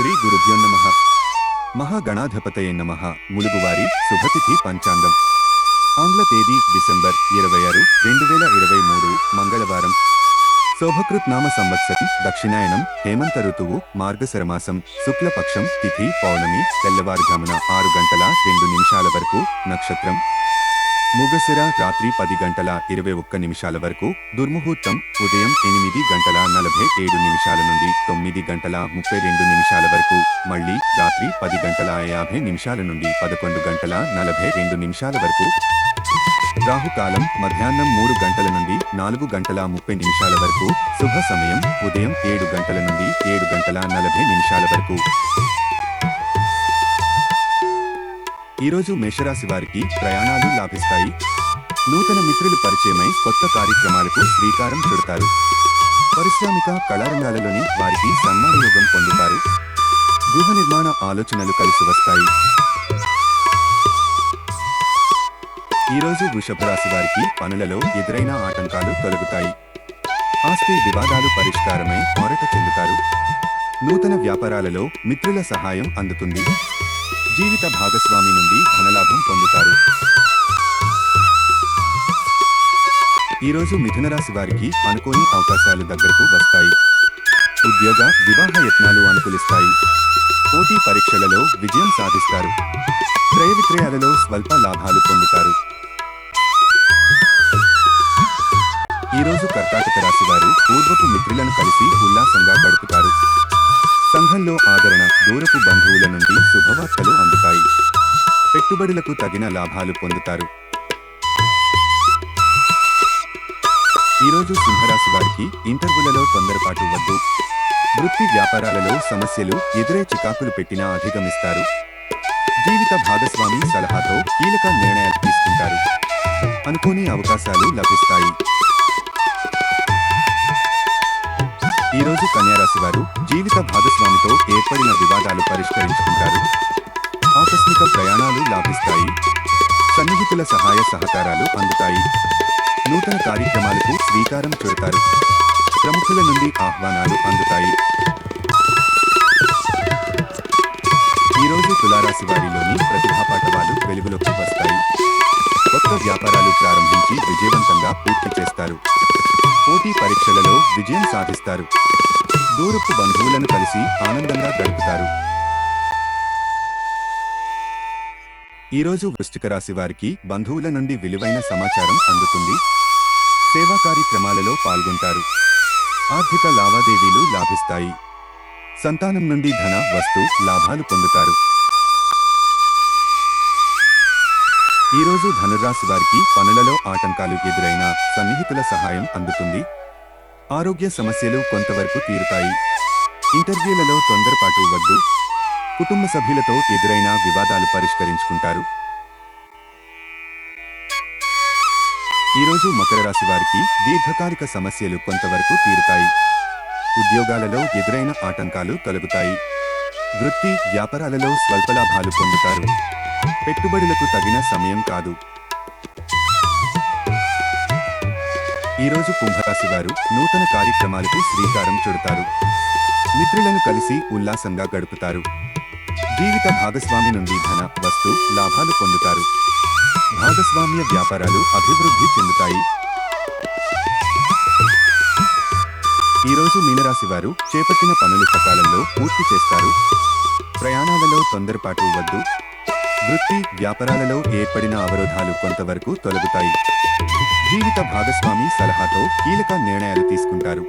గురుభ్యో నమ. మహాగణాధిపతయ నమ. ములుగువారి శుభతిథి పంచాంగం. ఆంగ్ల తేదీ డిసెంబర్ ఇరవై ఆరు రెండు వేల ఇరవై మూడు మంగళవారం. శోభకృత్ నామ సంవత్సరం దక్షిణాయనం హేమంత ఋతువు మార్గశరమాసం శుక్లపక్షం తిథి పౌర్ణమి తెల్లవారుజామున ఆరు గంటల రెండు నిమిషాల వరకు నక్షత్రం. ముగసిర రాత్రి పది గంటల ఇరవై ఒక్క నిమిషాల వరకు దుర్ముహూర్తం ఉదయం ఎనిమిది గంటల నలభై ఏడు నిమిషాల నుండి తొమ్మిది గంటల ముప్పై రెండు నిమిషాల వరకు మళ్ళీ రాత్రి పది గంటల యాభై నిమిషాల నుండి పదకొండు గంటల నలభై రెండు నిమిషాల వరకు. రాహుకాలం మధ్యాహ్నం మూడు గంటల నుండి నాలుగు గంటల ముప్పై నిమిషాల వరకు శుభ సమయం ఉదయం ఏడు గంటల నుండి ఏడు గంటల నలభై నిమిషాల వరకు. ఈరోజు మేషరాశి వారికి ప్రయాణాలు లాభిస్తాయి. నూతన మిత్రులు పరిచయమై కొత్త కార్యక్రమాలకు శ్రీకారం చుడతారు. పారిశ్రామిక కళారంగాలలోని వారికి సన్మానయోగం పొందుతారు. గృహ నిర్మాణ ఆలోచనలు కలిసి వస్తాయి. ఈరోజు వృషభ రాశి వారికి పనులలో ఎదురైన ఆటంకాలు తొలగుతాయి. ఆస్తి వివాదాలు పరిష్కారమై మొరట చెందుతారు. నూతన వ్యాపారాలలో మిత్రుల సహాయం అందుతుంది. జీవిత భాగస్వామి నుండి ధనలాభం పొందుతారు. ఈరోజు మిథున రాశి వారికి అనుకోని అవకాశాలు దగ్గరకు వస్తాయి. ఉద్యోగ వివాహ యత్నాలు అనుకూలిస్తాయి. పోటీ పరీక్షలలో విజయం సాధిస్తారు. క్రయ విక్రయాలలో స్వల్ప లాభాలు పొందుతారు. ఈరోజు కర్ణాటక రాశి వారు పూర్వపు మిత్రులను కలిసి ఉల్లాసంగా గడుపుతారు. సంఘంలో ఆదరణ దూరపు బంధువుల నుండి శుభవార్తలు అందుతాయి. పెట్టుబడులకు తగిన లాభాలు పొందుతారు. ఈరోజు సింహరాశి వారికి ఇంటర్వ్యూలలో తొందరపాటు వద్దు. వృత్తి వ్యాపారాలలో సమస్యలు ఎదురే చికాకులు పెట్టినా అధిగమిస్తారు. జీవిత భాగస్వామి సలహాతో కీలక నిర్ణయాలు తీసుకుంటారు. అనుకోని అవకాశాలు లభిస్తాయి. రోజు కన్యారాశి వారు జీవిత భాగస్వామితో ఏర్పడిన వివాదాలు పరిష్కరించుకుంటారు. ఆకస్మిక ప్రయాణాలు లాభిస్తాయి. సన్నిహితుల సహాయ సహకారాలు అందుతాయి. నూతన కార్యక్రమాలకు శ్రీకారం చుడతారు. ప్రముఖుల నుండి ఆహ్వానాలు అందుతాయి. ఈరోజు తులారాశి వారిలోని ప్రతిభా పాఠవాలు వెలుగులోకి వస్తాయి. కొత్త వ్యాపారాలు ప్రారంభించి విజయవంతంగా పూర్తి చేస్తారు. పోటీ పరీక్షలలో విజయం సాధిస్తారు. దూరపు బంధువులను కలిసి ఆనందంగా గడుపుతారు. ఈరోజు వృష్టిక రాశి వారికి బంధువుల నుండి విలువైన సమాచారం అందుతుంది. సేవా కార్యక్రమాలలో పాల్గొంటారు. ఆర్థిక లావాదేవీలు లాభిస్తాయి. సంతానం నుండి ధన వస్తు లాభాలు పొందుతారు. ఈ రోజు ధనురాశి వారికి పనులలో ఆటంకాలు ఎదురైన సన్నిహితుల సహాయం అందుతుంది. ఆరోగ్య సమస్యలు కొంతవరకు తీరుతాయి. ఇంటర్వ్యూలలో తొందరపాటు వద్దు. కుటుంబ సభ్యులతో ఎదురైన వివాదాలు పరిష్కరించుకుంటారు. ఈ రోజు మకర రాశి వారికి దీర్ఘకాలిక సమస్యలు కొంతవరకు తీరుతాయి. ఉద్యోగాలలో ఎదురైన ఆటంకాలు తొలగుతాయి. వృత్తి వ్యాపారాలలో స్వల్ప లాభాలు పొందుతారు. పెట్టుబడులకు తగిన సమయం కాదు. ఈ రోజు కుంభరాశి వారు నూతన కార్యక్రమాలకు శ్రీకారం చుడతారు. మిత్రులను కలిసి ఉల్లాసంగా గడుపుతారు. జీవిత భాగస్వామి నుండి ధన వస్తు లాభాలు పొందుతారు. భాగస్వామ్య వ్యాపారాలు అభివృద్ధి చెందుతాయి. ఈ రోజు మీనరాశి వారు చేపట్టిన పనులు సకాలంలో పూర్తి చేస్తారు. ప్రయాణాలలో తొందరపాటు వద్దు. వృత్తి వ్యాపారాలలో ఏర్పడిన అవరోధాలు కొంతవరకు తొలగుతాయి. జీవిత భాగస్వామి సలహాతో కీలక నిర్ణయాలు తీసుకుంటారు.